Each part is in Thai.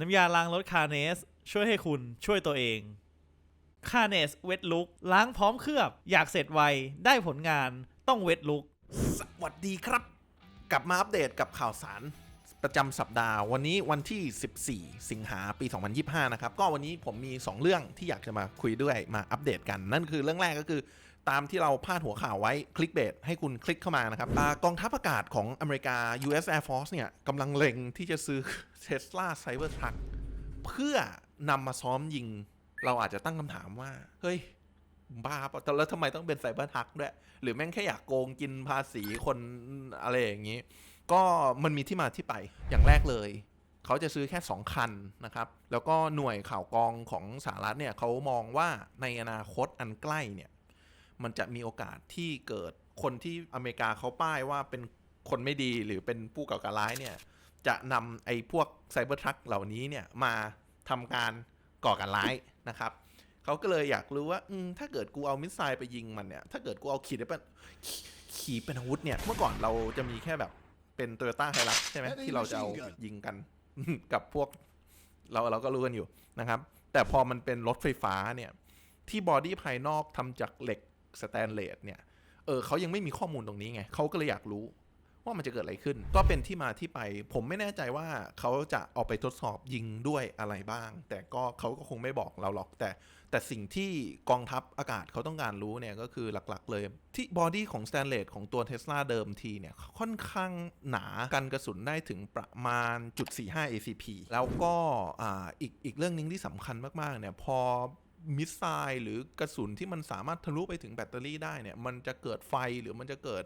น้ำยาล้างรถคาเนส ช่วยให้คุณช่วยตัวเองคาเนสเวทลุกล้างพร้อมเคลือบ อยากเสร็จไว ได้ผลงานต้องเวทลุก สวัสดีครับ กลับมาอัปเดตกับข่าวสารประจำสัปดาห์ วันนี้วันที่ 14 สิงหาปี 2025 นะครับ ก็วันนี้ผมมี 2 เรื่องที่อยากจะมาคุยด้วยมาอัปเดตกัน นั่นคือเรื่องแรกก็คือ ตามที่เราพาดหัวข่าวไว้คลิกเบสให้คุณคลิกเข้ามานะครับอกองทัพอากาศของอเมริกา US Air Force เนี่ยกำลังเล็งที่จะซื้อ Tesla Cybertruck เพื่อนำมาซ้อมยิง เราอาจจะตั้งคำถามว่า เฮ้ย บ้าปะแล้วทำไมต้องเป็นไซเบอร์ทักด้วย หรือแม่งแค่อยากโกงกินภาษีคนอะไรอย่างนี้ ก็มันมีที่มาที่ไปอย่างแรกเลยเขาจะซื้อแค่ 2 คันนะครับ แล้วก็หน่วยข่าวกรองของสหรัฐเนี่ยเขามองว่าในอนาคตอันใกล้เนี่ย มันจะมีโอกาสที่เกิดคนที่อเมริกาเขาป้ายว่าเป็นคนไม่ดีหรือเป็นผู้ก่อการร้ายเนี่ยจะนำไอ้พวกไซเบอร์ทรัคเหล่านี้เนี่ยมาทำการก่อการร้ายนะครับเขาก็เลยอยากรู้ว่าอืมถ้าเกิดกูเอามิสไซล์ไปยิงมันเนี่ยถ้าเกิดกูเอาขีดเป็นขีขีเป็นอาวุธเนี่ยเมื่อก่อนเราจะมีแค่แบบเป็นโตโยต้าไฮรักใช่ไหมที่เราจะเอายิงกันกับพวก เราเราก็รู้กันอยู่นะครับ แต่พอมันเป็นรถไฟฟ้าเนี่ย ที่บอดี้ภายนอกทำจากเหล็ก สแตนเลสเนี่ย เออเขายังไม่มีข้อมูลตรงนี้ไงเขาก็เลยอยากรู้ว่ามันจะเกิดอะไรขึ้น ก็เป็นที่มาที่ไป ผมไม่แน่ใจว่าเขาจะเอาไปทดสอบยิงด้วยอะไรบ้าง แต่ก็เขาก็คงไม่บอกเราหรอก แต่ แต่สิ่งที่กองทัพอากาศเขาต้องการรู้เนี่ยก็คือหลักๆเลย ที่บอดี้ของสแตนเลสของตัวเทสลาเดิมทีเนี่ยค่อนข้างหนากันกระสุนได้ถึงประมาณจุด45 ACP แล้วก็อ่าอีกอีกเรื่องหนึงที่สำคัญมากๆเนี่ยพอ มิสไซล์หรือกระสุนที่มันสามารถทะลุไปถึงแบตเตอรี่ได้เนี่ย มันจะเกิดไฟหรือมันจะเกิด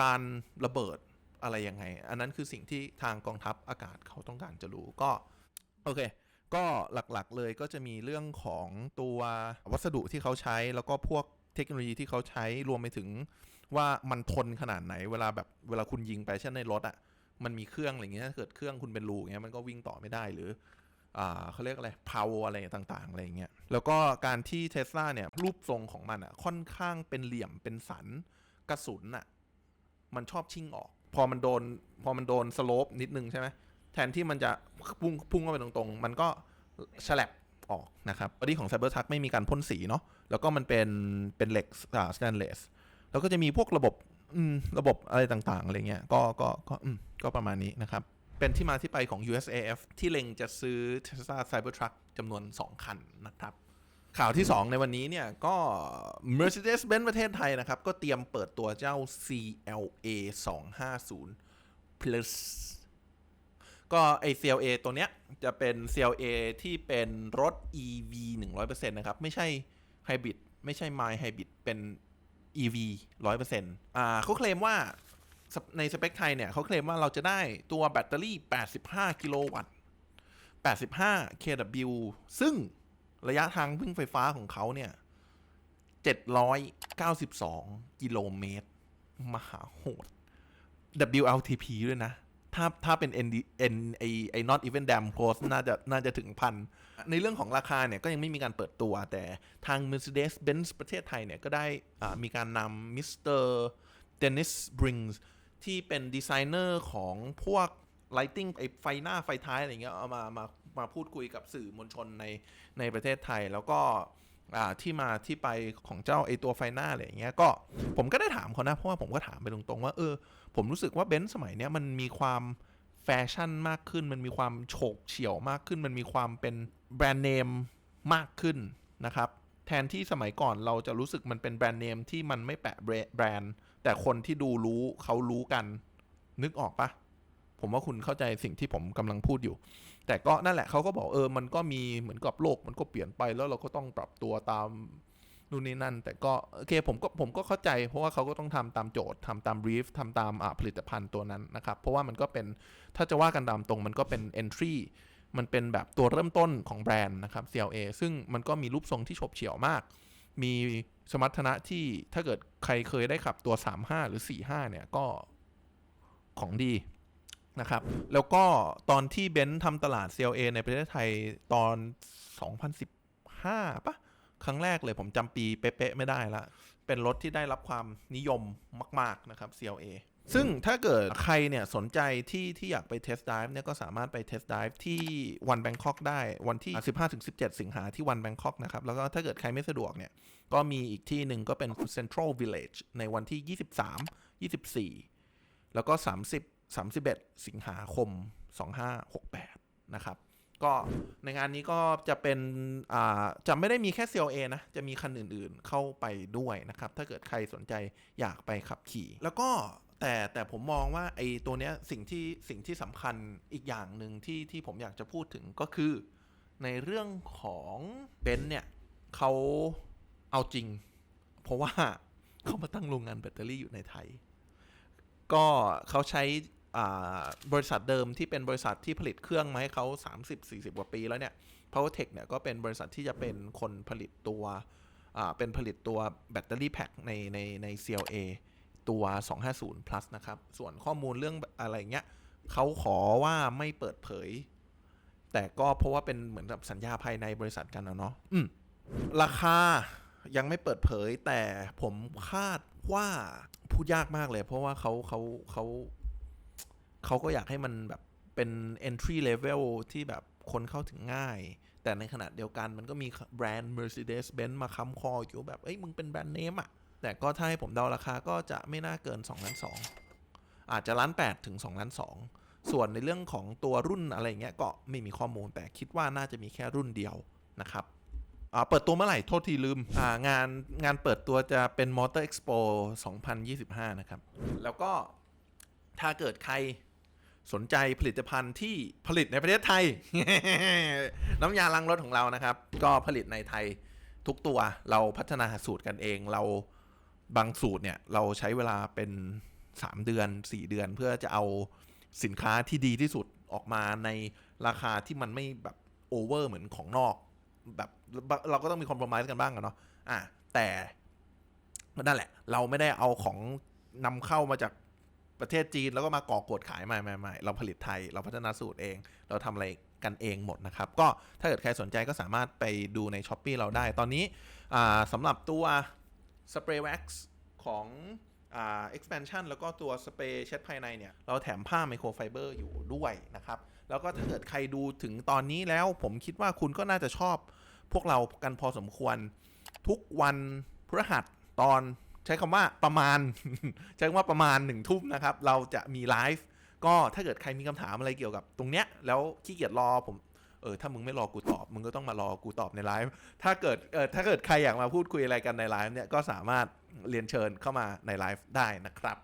การระเบิดอะไรยังไง อันนั้นคือสิ่งที่ทางกองทัพอากาศเขาต้องการจะรู้ก็ โอเค ก็หลักๆเลยก็จะมีเรื่องของตัววัสดุที่เขาใช้แล้วก็พวกเทคโนโลยีที่เขาใช้รวมไปถึงว่ามันทนขนาดไหน เวลาแบบเวลาคุณยิงไปเช่นในรถอะ่ะมันมีเครื่องอะไรเงี้ยถ้าเกิดเครื่องคุณเป็นรูอย่างเงี้ยมันก็วิ่งต่อไม่ได้หรือ เขาเรียกอะไรเพาอะไรต่างๆอะไรเงี้ยแล้วก็การที่เทสลาเนี่ยรูปทรงของมันอะค่อนข้างเป็นเหลี่ยมเป็นสันกระสุนอะมันชอบชิ่งออก พอมันโดนพอมันโดนสโลปนิดนึงใช่ไหมแทนที่มันจะพุ่งพุ่งเข้าไปตรงๆ มันก็ฉลับออกนะครับบอดี้ของ Cybertruck ไม่มีการพ่นสีเนาะแล้วก็มันเป็นเป็นเหล็กอ่าสแตนเลสแล้วก็จะมีพวกระบบอืมระบบอะไรต่างๆอะไรเงี้ยก็ก็ก็อืมก็ประมาณนี้นะครับ เป็นที่มาที่ไปของ USAF ที่เล็งจะซื้อ Tesla Cybertruck จำนวน 2 คันนะครับ ข่าวที่ 2 ในวันนี้เนี่ยก็ Mercedes-Benz ประเทศไทยนะครับ ก็เตรียมเปิดตัวเจ้า CLA 250 Plus ก็ไอ CLA ตัวเนี้ยจะเป็น CLA ที่เป็นรถ EV 100%นะครับ ไม่ใช่ Hybrid ไม่ใช่ My Hybrid เป็น EV 100%อ่าเขาเคลมว่า ในสเปคไทยเนี่ยเขาเคลมว่าเราจะได้ตัวแบตเตอรี่ 85 กิโลวัตต์ 85 kW ซึ่งระยะทางพึ่งไฟฟ้าของเขาเนี่ย 792 กิโลเมตร มหาโหด WLTP ด้วยนะ ถ้าถ้าเป็น N N ไอไอ not even damn close น่าจะน่าจะถึงพัน ในเรื่องของราคาเนี่ย ก็ยังไม่มีการเปิดตัว แต่ทาง Mercedes-Benz ประเทศไทยเนี่ย ก็ได้มีการนำมิสเตอร์เดนิสบริงส์ ที่เป็นดีไซเนอร์ของพวก Lighting ไอไฟหน้าไฟท้ายอะไรเงี้ยเอามามามาพูดคุยกับสื่อมวลชนในในประเทศไทย แล้วก็ที่มาที่ไปของเจ้าไอตัวไฟหน้าอะไรอย่างเงี้ยก็ผมก็ได้ถามเขานะ เพราะว่าผมก็ถามไปตรงๆว่าเออ ผมรู้สึกว่าเบนซ์สมัยเนี้ยมันมีความแฟชั่นมากขึ้น มันมีความโฉบเฉี่ยวมากขึ้น มันมีความเป็นแบรนด์เนมมากขึ้นนะครับ แทนที่สมัยก่อนเราจะรู้สึกมันเป็นแบรนด์เนมที่มันไม่แปะแบรนด์ แต่คนที่ดูรู้เขารู้กัน นึกออกปะผมว่าคุณเข้าใจสิ่งที่ผมกำลังพูดอยู่ แต่ก็นั่นแหละเขาก็บอกเออ มันก็มีเหมือนกับโลกมันก็เปลี่ยนไปแล้วเราก็ต้องปรับตัวตามนู่นนี่นั่น แต่ก็โอเคผมก็ผมก็เข้าใจ เพราะว่าเขาก็ต้องทำตามโจทย์ทำตาม brief ทำตามผลิตภัณฑ์ตัวนั้นนะครับ เพราะว่ามันก็เป็นถ้าจะว่ากันตามตรงมันก็เป็น entry มันเป็นแบบตัวเริ่มต้นของแบรนด์นะครับ CLA ซึ่งมันก็มีรูปทรงที่ฉบเฉี่ยวมาก มีสมรรถนะที่ถ้าเกิดใครเคยได้ขับตัว 35 หรือ 45 เนี่ยก็ของดีนะครับ แล้วก็ตอนที่เบนซ์ทำตลาด CLA ในประเทศไทยตอน 2015ปะครั้งแรกเลยผมจำปีเป๊ะๆไม่ได้ละ เป็นรถที่ได้รับความนิยมมาก ๆ นะครับ CLA ซึ่งถ้าเกิดใครเนี่ยสนใจที่ที่อยากไปเทส t d ด i v e เนี่ยก็สามารถไปเทส t d ด i v e ที่วันแบงคอกได้วันที่ 15-17 สิงหาที่วันแบงคอกนะครับ แล้วก็ถ้าเกิดใครไม่สะดวกเนี่ย ก็มีอีกที่หนึ่งก็เป็น Central Village ในวันที่ 23 24 แล้วก็ 30 31 สิงหาคม 2568 นะครับ ก็ในงานนี้ก็จะเป็นอ่าจะไม่ได้มีแค่ CLA นะ จะมีคันอื่นๆเข้าไปด้วยนะครับ ถ้าเกิดใครสนใจอยากไปขับขี่ แล้วก็ แต่แต่ผมมองว่าไอ้ตัวเนี้ยสิ่งที่สิ่งที่สำคัญอีกอย่างหนึ่งที่ที่ผมอยากจะพูดถึงก็คือ ในเรื่องของเบนซ์เนี่ยเขาเอาจริง เพราะว่าเขามาตั้งโรงงานแบตเตอรี่อยู่ในไทย ก็เขาใช้บริษัทเดิมที่เป็นบริษัทที่ผลิตเครื่องมาให้เขา 30-40 กว่าปีแล้วเนี่ย PowerTech เนี่ยก็เป็นบริษัทที่จะเป็นคนผลิตตัวเป็นผลิตตัวแบตเตอรี่แพ็คในในใน CLA ตัว 250 plus นะครับ ส่วนข้อมูลเรื่องอะไรเงี้ยเขาขอว่าไม่เปิดเผย แต่ก็เพราะว่าเป็นเหมือนกับสัญญาภายในบริษัทกันนะเนาะอืมราคายังไม่เปิดเผย แต่ผมคาดว่าพูดยากมากเลย เพราะว่าเขาเขาเขาเขาก็อยากให้มันแบบเป็น entry level ที่แบบคนเข้าถึงง่าย แต่ในขณะเดียวกันมันก็มีแบรนด์ Mercedes-Benz มาค้ำคออยู่แบบ เอ้ย มึงเป็นแบรนด์เนมอะ แต่ก็ถ้าให้ผมเดาราคาก็จะไม่น่าเกิน2ล้าน2อาจจะล้าน8ถึง2ล้าน2ส่วนในเรื่องของตัวรุ่นอะไรเงี้ยก็ไม่มีข้อมูลแต่คิดว่าน่าจะมีแค่รุ่นเดียวนะครับอ่าเปิดตัวเมื่อไหร่โทษทีลืมอ่างานงานเปิดตัวจะเป็น Motor Expo 2025 นะครับ แล้วก็ถ้าเกิดใครสนใจผลิตภัณฑ์ที่ผลิตในประเทศไทย น้ำยาล้างรถของเรานะครับ ก็ผลิตในไทยทุกตัวเราพัฒนาสูตรกันเองเรา บางสูตรเนี่ยเราใช้เวลาเป็น 3 เดือน 4 เดือน เพื่อจะเอาสินค้าที่ดีที่สุดออกมาในราคาที่มันไม่แบบโอเวอร์เหมือนของนอก แบบเราก็ต้องมีคอม p r o m i s e กันบ้างอะเนาะอะแต่นั่นแหละ เราไม่ได้เอาของนำเข้ามาจากประเทศจีนแล้วก็มาก่อกดขายไม่ไม่ไม่เราผลิตไทย เราพัฒนาสูตรเอง เราทำอะไรกันเองหมดนะครับ ก็ถ้าเกิดใครสนใจก็สามารถไปดูใน s h อ p e e เราได้ ตอนนี้อ่าสำหรับตัว สเปรย์แว็กซ์ของอ่า expansion แล้วก็ตัวสเปรย์เช็ดภายในเนี่ย เราแถมผ้าไมโครไฟเบอร์อยู่ด้วยนะครับ แล้วก็ถ้าเกิดใครดูถึงตอนนี้แล้วผมคิดว่าคุณก็น่าจะชอบพวกเรากันพอสมควรทุกวันพฤหัสตอนใช้คำว่าประมาณ ใช้คำว่าประมาณหนึ่งทุ่มนะครับ เราจะมีไลฟ์ก็ถ้าเกิดใครมีคำถามอะไรเกี่ยวกับตรงเนี้ย แล้วขี้เกียจรอผม ออถ้ามึงไม่รอกูตอบ มึงก็ต้องมารอกูตอบในไลฟ์ถ้าเกิดเออถ้าเกิดใครอยากมาพูดคุยอะไรกันในไลฟ์เนี่ยก็สามารถเรียนเชิญเข้ามาในไลฟ์ได้นะครับ